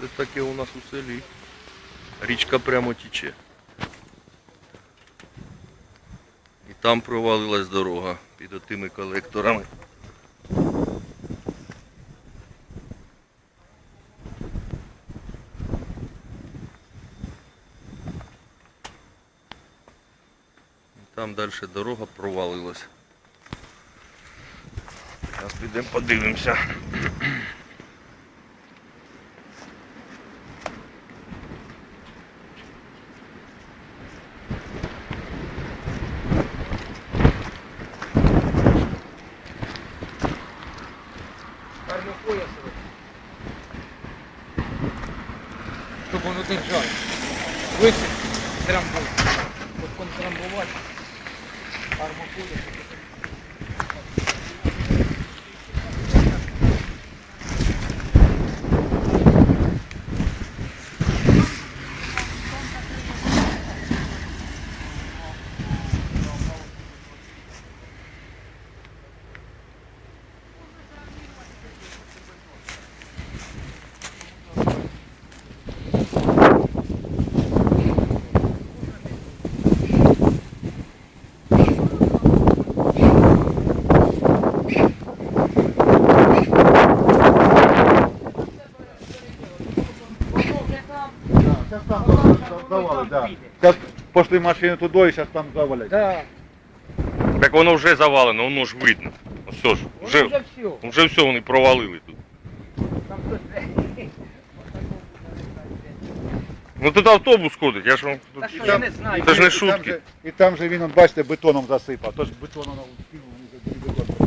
Це таке у нас у селі. Річка прямо тіче. І там провалилась дорога під отими колекторами. Там далі дорога провалилась. Зараз підемо подивимося. Карму поясу. Щоб воно держати. Висить, трамбуй. От контрамбувати. Карму Сейчас там завалят, да. Сейчас пошли машины туда и сейчас там завалят. Да. Так воно вже завалено, воно ж видно. Ось ж, Вже, вже, вже все. вже все вони провалили тут. Там хтось... Ну тут автобус ходить, я ж вам Та що, я не знаю. Це ж не І там шутки. же- І там же він, он, бачите, бетоном засипав. Тож бетоном кинув, вони вже бетон